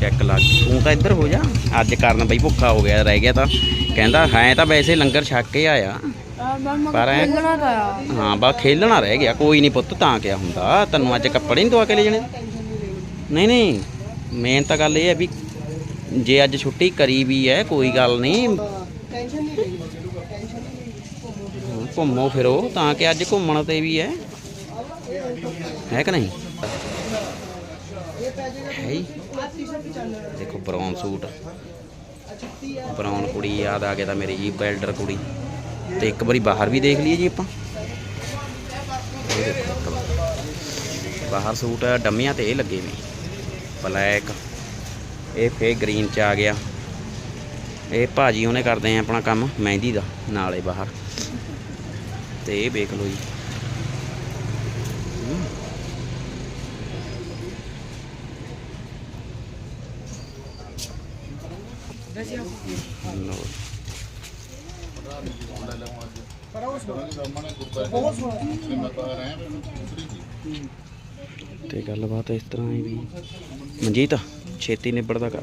ਚੈੱਕ ਲੱਗ ਤੂੰ ਤਾਂ ਇੱਧਰ ਹੋ ਜਾ। ਅੱਜ ਕਰਨ ਬਈ ਭੁੱਖਾ ਹੋ ਗਿਆ, ਰਹਿ ਗਿਆ ਤਾਂ। ਕਹਿੰਦਾ, ਹੈ ਤਾਂ ਵੈਸੇ ਲੰਗਰ ਛੱਕ ਕੇ ਆਇਆ। ਪਰ ਐ ਹਾਂ ਬਾ ਖੇਲਣਾ ਰਹਿ ਗਿਆ ਕੋਈ ਨਹੀਂ ਪੁੱਤ ਤਾਂ ਕਿਆ ਹੁੰਦਾ? ਤੈਨੂੰ ਅੱਜ ਕੱਪੜੇ ਨਹੀਂ ਦਵਾ ਕੇ ਲੈ ਜਾਣੇ? ਨਹੀਂ ਨਹੀਂ ਮੇਨ ਤਾਂ ਗੱਲ ਇਹ ਹੈ ਵੀ ਜੇ ਅੱਜ ਛੁੱਟੀ ਕਰੀ ਵੀ ਹੈ ਕੋਈ ਗੱਲ ਨਹੀਂ ਘੁੰਮੋ ਫਿਰੋ। ਤਾਂ ਕਿ ਅੱਜ ਘੁੰਮਣ ਤੇ ਵੀ ਹੈ। ਹੈ ਕਿ ਨਹੀਂ? ਹੈ ਹੀ। ਦੇਖੋ ਬਰਾਊਨ ਸੂਟ ਬਰਾਊਨ ਕੁੜੀ ਯਾਦ ਆ ਗਿਆ ਤਾਂ ਮੇਰੀ ਜੀ ਬੈਲਡਰ ਕੁੜੀ। ਤੇ ਇੱਕ ਵਾਰੀ ਬਾਹਰ ਵੀ ਦੇਖ ਲਈਏ ਜੀ ਆਪਾਂ। ਬਾਹਰ ਸੂਟ ਡੰਮੀਆਂ ਤੇ ਇਹ ਲੱਗੇ ਵੀ ਬਲੈਕ। ਇਹ ਫੇ ਗ੍ਰੀਨ ਚ ਆ ਗਿਆ। ਇਹ ਭਾਜੀ ਉਹਨੇ ਕਰਦੇ ਆ ਆਪਣਾ ਕੰਮ, ਮਹਿੰਦੀ ਦਾ, ਨਾਲੇ ਬਾਹਰ। ਤੇ ਇਹ ਵੇਖ ਲਓ ਜੀ। ਹਮ। ਲਓ ਪਰ ਉਹ ਸੋਹਣਾ ਬਹੁਤ ਸੋਹਣਾ ਤੇ ਗੱਲਬਾਤ ਇਸ ਤਰ੍ਹਾਂ ਹੈ ਵੀ ਮਨਜੀਤ, ਛੇਤੀ ਨਿਬੜਦਾ ਕਰ।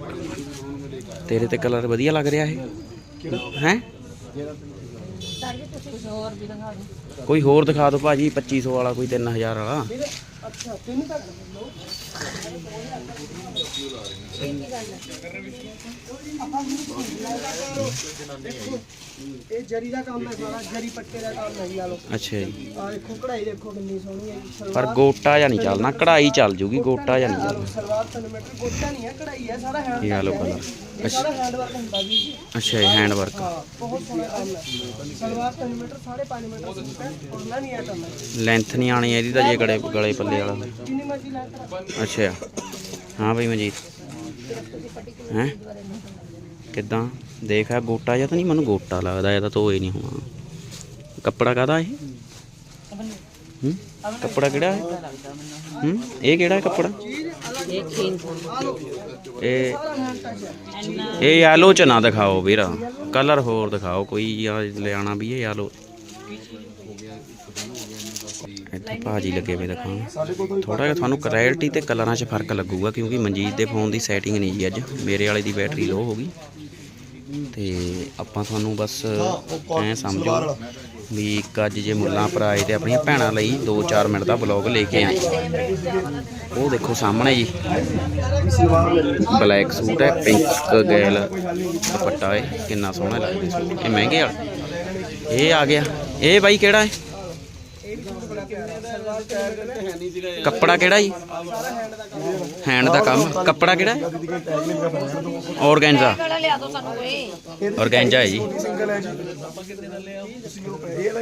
ਤੇਰੇ ਤੇ ਕਲਰ ਵਧੀਆ ਲੱਗ ਰਿਹਾ ਇਹ। ਹੈ? ਕੋਈ ਹੋਰ ਦਿਖਾ ਦਿਓ ਭਾਜੀ 2500 ਵਾਲਾ, ਕੋਈ 3000 ਵਾਲਾ। ਅੱਛਾ ਤਿੰਨ ਤੱਕ ਲਓ ਇਹ ਜਰੀ ਦਾ ਕੰਮ ਹੈ ਸਾਰਾ ਜਰੀ ਪੱਟੇ ਦਾ ਕੰਮ ਹੈ ਜੀ ਆ ਲੋ। ਅੱਛਾ ਜੀ। ਆ ਦੇਖੋ ਕਢਾਈ ਦੇਖੋ ਕਿੰਨੀ ਸੋਹਣੀ ਹੈ। ਜੀ ਪਰ ਗੋਟਾ ਜਾਂ ਨਹੀਂ ਚੱਲਣਾ ਕਢਾਈ ਚੱਲ ਜੂਗੀ ਗੋਟਾ ਜਾਂ ਨਹੀਂ ਚੱਲਣਾ। ਸਲਵਾਰ 3 ਮੀਟਰ ਗੋਟਾ ਨਹੀਂ ਹੈ ਕਢਾਈ ਹੈ ਸਾਰਾ ਹੈਂਡ ਲਓ ਕਲਰ ਸਾਰਾ ਹੈਂਡ ਵਰਕ ਹੁੰਦਾ ਜੀ। ਅੱਛਾ ਹੈਂਡ ਵਰਕ ਬਹੁਤ ਸੋਹਣਾ ਕੰਮ ਹੈ। ਸਲਵਾਰ 3 ਮੀਟਰ 5.5 ਮੀਟਰ ਸੂਟ ਹੈ। ਨਹੀਂ ਹੈ ਹੈ ਲੈਂਥ ਨਹੀਂ ਆਣੀ ਇਹਦੀ ਤਾਂ ਜੇ ਗਲੇ ਗਲੇ ਪੱਲੇ ਵਾਲਾ ਜਿੰਨੀ ਮਰਜ਼ੀ ਲੈ ਅੱਛਾ। ਹਾਂ ਬਈ ਮਨਜੀਤ। ਹੈ? ਕਿੱਦਾਂ? ਦੇਖ ਆ ਗੋਟਾ ਜਾਂ ਤਾਂ ਨਹੀਂ, ਮੈਨੂੰ ਗੋਟਾ ਲੱਗਦਾ, ਇਹ ਤਾਂ ਧੋਏ ਨਹੀਂ ਹੋਣਾ। ਕੱਪੜਾ ਕਾਦਾ ਇਹ? ਕੱਪੜਾ ਕਿਹੜਾ ਹੈ ਹੂੰ? ਇਹ ਕਿਹੜਾ ਹੈ ਕੱਪੜਾ? ਇਹ ਇਹ ਯੈਲੋ ਚ ਨਾ ਦਿਖਾਓ ਵੀਰਾ। ਕਲਰ ਹੋਰ ਦਿਖਾਓ, ਕੋਈ ਆ ਲਿਆਣਾ ਵੀ ਇਹ ਯੈਲੋ ਇੱਥੇ ਭਾਜੀ ਲੱਗੇ ਵੇ ਦਿਖਾਉਣ ਥੋੜਾ ਜਿਹਾ ਤੁਹਾਨੂੰ ਕਲੈਰਿਟੀ ਤੇ ਕਲਰਾਂ 'ਚ ਫ਼ਰਕ ਲੱਗੂਗਾ ਕਿਉਂਕਿ ਮਨਜੀਤ ਦੇ ਫੋਨ ਦੀ ਸੈਟਿੰਗ ਨਹੀਂ ਜੀ ਅੱਜ। ਮੇਰੇ ਵਾਲੇ ਦੀ ਬੈਟਰੀ ਲੋ ਹੋ ਗਈ। ਤੇ ਆਪਾਂ ਤੁਹਾਨੂੰ ਬਸ ਐ ਸਮਝੋ ਵੀ ਇੱਕ ਅੱਜ ਜੇ ਮੁੱਲਾਂ ਪਰ ਆਏ ਤੇ ਆਪਣੀਆਂ ਭੈਣਾਂ ਲਈ 2-4 ਮਿੰਟ ਦਾ ਵਲੌਗ ਲੈ ਕੇ ਆਏ। ਉਹ ਦੇਖੋ ਸਾਹਮਣੇ ਜੀ। ਬਲੈਕ ਸੂਟ ਹੈ ਪਿੰਕ ਗੈਲ ਦੁਪੱਟਾ ਹੈ ਕਿੰਨਾ ਸੋਹਣਾ ਲੱਗਦਾ ਇਹ ਮਹਿੰਗੇ ਵਾਲਾ। ਇਹ ਆ ਗਿਆ। ਇਹ ਬਾਈ ਕਿਹੜਾ ਹੈ? ਕੱਪੜਾ ਕਿਹੜਾ ਜੀ? ਹੈਂਡ ਦਾ ਕੰਮ। ਕੱਪੜਾ ਕਿਹੜਾ ਔਰਗੈਂਜ਼ਾ ਔਰਗੈਂਜ਼ਾ ਹੈ? ਜੀ ਸਿੰਗਲ ਹੈ ਜੀ।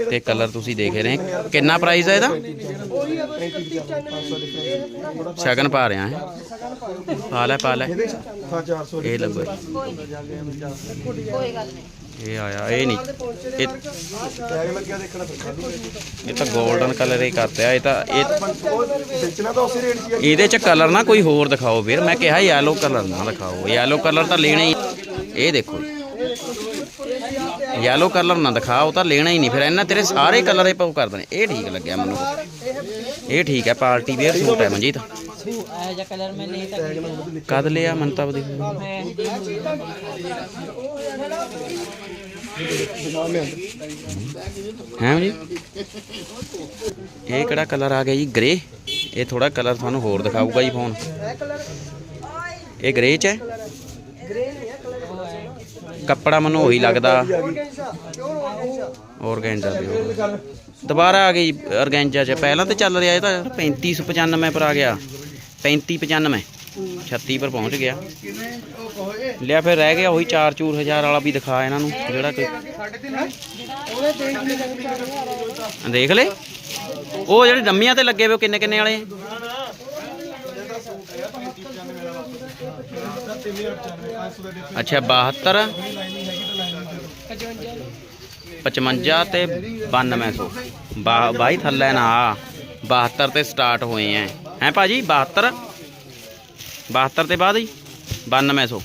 ਤੇ ਕਲਰ ਤੁਸੀਂ ਦੇਖ ਰਹੇ ਕਿੰਨਾ ਪ੍ਰਾਈਸ ਹੈ ਇਹਦਾ? ਉਹੀ ਆ ਬਸ 31 ਇਹ ਪੂਰਾ ਸ਼ਗਨ ਪਾ ਰਿਹਾ ਹੈ। ਪਾ ਲੈ ਪਾ ਲੈ। ਹਾਂ 400 ਇਹ ਲੱਗੋ ਕੋਈ ਗੱਲ ਨਹੀਂ। ਇਹ ਆਇਆ ਇਹ ਨਹੀਂ। ਦੇ ਦੇ ਇਹ ਟੈਗ ਲੱਗਿਆ ਦੇਖਣਾ ਫਿਰ ਇਹ ਤਾਂ 골ਡਨ ਕਲਰ ਹੀ ਕਰਤੇ ਆ ਇਹ ਤਾਂ ਇਹ ਵੇਚਣਾ ਤਾਂ ਉਸੇ ਰੇਟ 'ਚ ਹੀ ਆ ਇਹਦੇ ਚ ਕਲਰ ਨਾ ਕੋਈ ਹੋਰ ਦਿਖਾਓ ਵੀਰ। ਮੈਂ ਕਿਹਾ ਯੈਲੋ ਕਲਰ ਨਾ ਦਿਖਾਓ। ਯੈਲੋ ਕਲਰ ਤਾਂ ਲੈਣਾ ਹੀ ਇਹ ਦੇਖੋ ਯੈਲੋ ਕਲਰ ਨਾ ਦਿਖਾ ਉਹ ਤਾਂ ਲੈਣਾ ਹੀ ਨਹੀਂ। ਫਿਰ ਇਹਨਾਂ ਤੇਰੇ ਸਾਰੇ ਕਲਰ ਹੀ ਪਾਉ ਕਰ ਦੇਣੇ ਇਹ ਠੀਕ ਲੱਗਿਆ ਮੈਨੂੰ। ਇਹ ਠੀਕ ਹੈ ਪਾਰਟੀ ਵੇਅਰ ਸੂਟ ਹੈ ਮਨਜੀਤ। ਕਦ ਲਿਆ ਮਨ ਤਾਂ ਦੇਖ। ਹੈ ਜੀ? ਇਹ ਕਿਹੜਾ ਕਲਰ ਆ ਗਿਆ ਜੀ? ਗ੍ਰੇ ਇਹ ਥੋੜਾ ਕਲਰ ਤੁਹਾਨੂੰ ਹੋਰ ਦਿਖਾਊਗਾ ਜੀ ਫੋਨ ਇਹ ਗ੍ਰੇ ਚ ਹੈ? ਕੱਪੜਾ ਮੈਨੂੰ ਉਹੀ ਲੱਗਦਾ। ਔਰਗੈਂਜ਼ਾ ਵੀ ਦੁਬਾਰਾ ਆ ਗਈ ਔਰਗੈਂਜਾ ਚ। ਪਹਿਲਾਂ ਤੇ ਚੱਲ ਰਿਹਾ ਇਹ ਤਾਂ 3595 ਪਰ ਆ ਗਿਆ। 3595 36 ਪਰ ਪਹੁੰਚ ਗਿਆ। ਲਿਆ ਫਿਰ ਰਹਿ ਗਿਆ ਉਹੀ 4 ਚੂਰ ਹਜ਼ਾਰ ਵਾਲਾ ਵੀ ਦਿਖਾ ਇਹਨਾਂ ਨੂੰ, ਜਿਹੜਾ ਕੋਈ ਦੇਖ ਲਈ ਲੈ। ਉਹ ਜਿਹੜੇ ਡੰਮੀਆਂ ਤੇ ਲੱਗੇ ਵੇ ਕਿੰਨੇ ਕਿੰਨੇ ਵਾਲੇ? ਅੱਛਾ 72 55 ਤੇ 9200 ਬਾ- ਬਾਈ ਥੱਲੇ ਨਾ ਆ। 72 ਤੇ ਸਟਾਰਟ ਹੋਏ ਐ। ਹੈ ਭਾਜੀ 72 72 ਤੇ ਬਾਅਦ ਹੀ 9200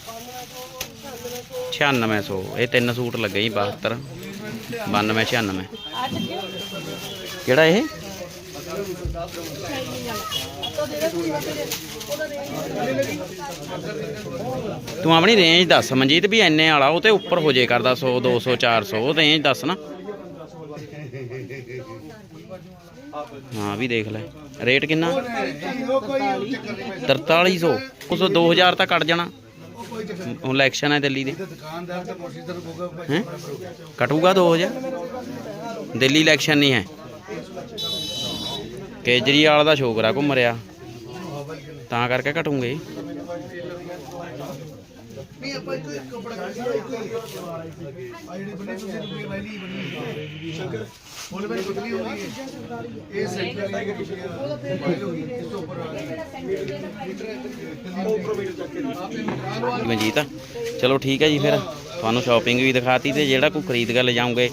9600 ਇਹ ਤਿੰਨ ਸੂਟ ਲੱਗੇ ਜੀ 72 92 96 ਕਿਹੜਾ ਇਹ? ਤੂੰ ਆਪਣੀ ਰੇਂਜ ਦੱਸ, ਮਨਜੀਤ, ਵੀ ਐਨੇ ਵਾਲਾ, ਉਹ ਤੇ ਉੱਪਰ ਹੋ ਜੇ ਕਰਦਾ 100 200 400 ਉਹ ਰੇਂਜ ਦੱਸ ਨਾ। ਹਾਂ, ਵੀ ਦੇਖ ਲੈ। ਰੇਟ ਕਿੰਨਾ? 4300 ਉਸ 2000 ਤਾਂ ਕੱਟ ਜਾਣਾ। ਹੁਣ ਇਲੈਕਸ਼ਨ ਹੈ ਦਿੱਲੀ ਦੇ। ਹੈਂ? ਕਟੂਗਾ 2000 ਦਿੱਲੀ ਇਲੈਕਸ਼ਨ ਨਹੀਂ ਹੈ। ਕੇਜਰੀਵਾਲ ਦਾ ਛੋਕਰਾ ਘੁੰਮ ਰਿਹਾ। ਤਾਂ ਕਰਕੇ ਘਟੂਗੇ। ਨਹੀਂ ਆਪਾਂ ਇੱਕ ਇੱਕ ਕੱਪੜਾ ਕੱਢ ਲਿਆ ਇੱਕ ਆ ਜਿਹੜੀ ਬਣੀ ਤੁਸੀਂ ਰੁਪਏ ਵਾਲੀ ਬਣੀ ਸ਼ੰਕਰ ਫੁੱਲ ਬਣੀ ਪਤਲੀ ਹੋ ਗਈ ਹੈ। ਇਹ ਸੈਂਟਰ ਲਾਈਕ ਵਾਲੀ ਹੋ ਗਈ ਇਸ ਤੋਂ ਉੱਪਰ ਆ ਗਈ। ਮਨਜੀਤ ਚਲੋ ਠੀਕ ਹੈ ਜੀ ਫਿਰ। ਤੁਹਾਨੂੰ ਸ਼ਾਪਿੰਗ ਵੀ ਦਿਖਾਤੀ ਤੇ ਜਿਹੜਾ ਕੋਈ ਖਰੀਦ ਕੇ ਲੈ ਜਾਓਗੇ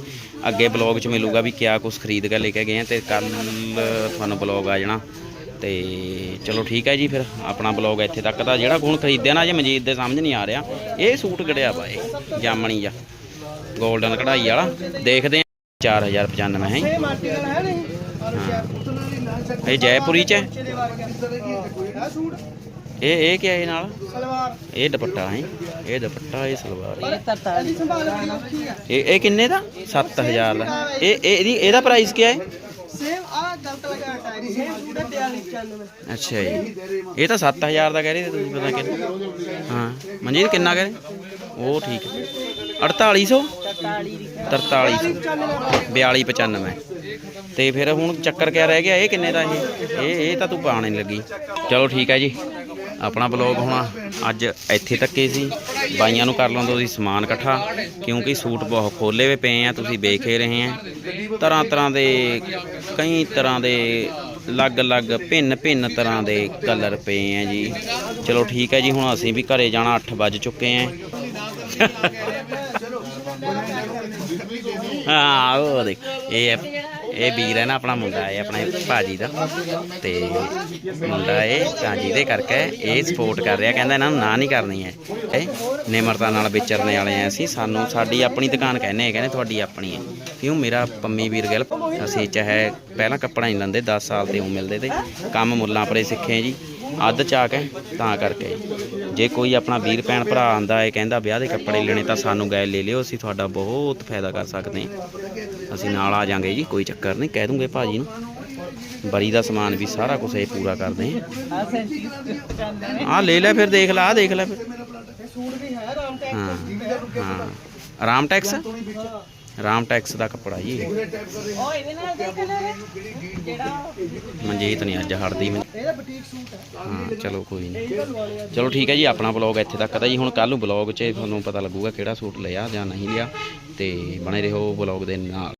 ਅੱਗੇ ਬਲੌਗ 'ਚ ਮਿਲੂਗਾ ਵੀ ਕਿਆ ਕੁਝ ਖਰੀਦ ਕੇ ਲੈ ਕੇ ਗਏ ਆ ਤੇ ਕੱਲ ਤੁਹਾਨੂੰ ਬਲੌਗ ਆ ਜਾਣਾ। ਤੇ ਚਲੋ ਠੀਕ ਹੈ ਜੀ ਫਿਰ ਆਪਣਾ ਬਲੌਗ ਇੱਥੇ ਤੱਕ ਦਾ। ਜਿਹੜਾ ਕੋਣ ਖਰੀਦਿਆ ਨਾ ਜੇ ਮਜੀਦ ਦੇ ਸਮਝ ਨਹੀਂ ਆ ਰਿਹਾ। ਇਹ ਸੂਟ ਗੜਿਆ ਵਾ ਇਹ? ਜਾਮਣੀ ਜਾ 골ਡਨ ਕਢਾਈ ਵਾਲਾ। ਦੇਖਦੇ ਆ 4095 ਹੈ ਇਹ ਹੈ? ਇਹ ਜੈਪੁਰੀ ਚ ਹੈ? ਇਹ ਇਹ ਕਿਆ ਇਹ ਨਾਲ? ਇਹ ਦੁਪੱਟਾ, ਹੈ? ਇਹ ਦੁਪੱਟਾ, ਇਹ ਸਲਵਾਰ, ਇਹ। ਇਹ ਕਿੰਨੇ ਦਾ? 7000 ਦਾ। ਇਹ, ਇਹ- ਇਹਦੀ ਇਹਦਾ ਪ੍ਰਾਈਸ ਕੀ ਹੈ? ਸੇਮ ਆ ਗਲਤ ਲਗਾ ਟੈਗ ਸੇਮ ਸੂਟ ਹੈ 4295 ਅੱਛਾ ਜੀ। ਇਹ ਤਾਂ 7000 ਦਾ ਕਹਿ ਰਹੇ ਤੁਸੀਂ ਪਤਾ ਕਿੰਨਾ? ਹਾਂ। ਮਨਜੀਤ ਕਿੰਨਾ ਕਹਿ ਰਹੇ? ਉਹ ਠੀਕ ਹੈ। 4800 4300 4295 ਤੇ ਫਿਰ ਹੁਣ ਚੱਕਰ ਕਿਆ ਰਹਿ ਗਿਆ? ਇਹ ਕਿੰਨੇ ਦਾ ਇਹ? ਇਹ ਇਹ ਤਾਂ ਤੂੰ ਪਾਣ ਨਹੀਂ ਲੱਗੀ। ਚਲੋ ਠੀਕ ਹੈ ਜੀ। ਆਪਣਾ ਬਲੌਗ ਹੁਣ ਅੱਜ ਇੱਥੇ ਤੱਕ ਹੀ ਸੀ। ਬਾਈਆਂ ਨੂੰ ਕਰ ਲਵਾਂ ਤੁਸੀਂ ਸਮਾਨ ਇਕੱਠਾ, ਕਿਉਂਕਿ ਸੂਟ ਬਹੁਤ ਖੋਲੇ ਵੇ ਪਏ ਆ, ਤੁਸੀਂ ਵੇਖ ਹੀ ਰਹੇ ਆ। ਤਰ੍ਹਾਂ ਤਰ੍ਹਾਂ ਦੇ, ਕਈ ਤਰ੍ਹਾਂ ਦੇ ਅਲੱਗ-ਅਲੱਗ ਭਿੰਨ-ਭਿੰਨ ਤਰ੍ਹਾਂ ਦੇ ਕਲਰ ਪਏ ਆ ਜੀ। ਚਲੋ ਠੀਕ ਹੈ ਜੀ, ਹੁਣ ਅਸੀਂ ਵੀ ਘਰੇ ਜਾਣਾ 8 ਵੱਜ ਚੁੱਕੇ ਆ। ਹਾਂ, ਉਹ ਦੇਖ, ਇਹ ਹੈ- ਇਹ ਵੀਰ ਹੈ ਨਾ, ਆਪਣਾ ਮੁੰਡਾ ਹੈ, ਆਪਣੇ ਭਾਜੀ ਦਾ। ਤੇ ਮੁੰਡਾ ਇਹ ਤਾਂ ਜਿਹਦੇ ਕਰਕੇ ਇਹ ਸਪੋਰਟ ਕਰ ਰਿਹਾ, ਕਹਿੰਦਾ ਇਹਨਾਂ ਨੂੰ ਨਾ ਨਹੀਂ ਕਰਨੀ ਹੈ। ਹੈ ਨਿਮਰਤਾ ਨਾਲ ਵਿਚਰਨੇ ਵਾਲੇ ਆ ਅਸੀਂ, ਸਾਨੂੰ ਸਾਡੀ ਆਪਣੀ ਦੁਕਾਨ ਕਹਿੰਦੇ ਆ, ਕਹਿੰਦੇ ਤੁਹਾਡੀ ਆਪਣੀ ਹੈ। ਕਿਉਂ? ਮੇਰਾ ਪੰਮੀ ਵੀਰ ਗਿੱਲ, ਅਸੀਂ ਚਾਹੇ ਪਹਿਲਾਂ ਕੱਪੜਾ ਨਹੀਂ ਲੈਂਦੇ 10 ਸਾਲ ਤੇ ਉਹ ਮਿਲਦੇ ਤੇ ਕੰਮ ਮੁੱਲਾਂ ਪਰੇ ਸਿੱਖੇ ਜੀ, ਅੱਧ ਚ ਆ ਕੇ ਤਾਂ ਕਰਕੇ। ਜੇ ਕੋਈ ਆਪਣਾ ਵੀਰ ਭੈਣ ਭਰਾ ਆਂਦਾ ਹੈ, ਕਹਿੰਦਾ ਵਿਆਹ ਦੇ ਕੱਪੜੇ ਲੈਣੇ, ਤਾਂ ਸਾਨੂੰ ਗਏ ਲੈ ਲਿਓ, ਅਸੀਂ ਤੁਹਾਡਾ ਬਹੁਤ ਫਾਇਦਾ ਕਰ ਸਕਦੇ ਹਾਂ। ਅਸੀਂ ਨਾਲ ਆ ਜਾਾਂਗੇ ਜੀ, ਕੋਈ ਚੱਕਰ ਨਹੀਂ, ਕਹਿ ਦੂੰਗੇ ਭਾਜੀ ਨੂੰ। ਬਰੀ ਦਾ ਸਮਾਨ ਵੀ ਸਾਰਾ ਕੁਝ ਇਹ ਪੂਰਾ ਕਰਦੇ ਆ ਲੈ ਲੈ ਫਿਰ, ਦੇਖ ਲੈ ਆ ਦੇਖ ਲੈ ਫਿਰ। ਹਾਂ ਹਾਂ। ਰਾਮ ਟੈਕਸ? ਰਾਮ ਟੈਕਸ ਦਾ ਕੱਪੜਾ ਜੀ ਮਨਜੀਤ ਨਹੀਂ, ਅੱਜ ਹਟਦੀ ਮੈਨੂੰ। ਹਾਂ, ਚਲੋ ਕੋਈ ਨਹੀਂ। ਚਲੋ ਠੀਕ ਹੈ ਜੀ, ਆਪਣਾ ਬਲੌਗ ਇੱਥੇ ਤੱਕ ਦਾ ਜੀ। ਹੁਣ ਕੱਲ ਨੂੰ ਬਲੌਗ 'ਚ ਤੁਹਾਨੂੰ ਪਤਾ ਲੱਗੂਗਾ ਕਿਹੜਾ ਸੂਟ ਲਿਆ ਜਾਂ ਨਹੀਂ ਲਿਆ। ਤੇ ਬਣੇ ਰਹੋ ਬਲੌਗ ਦੇ ਨਾਲ।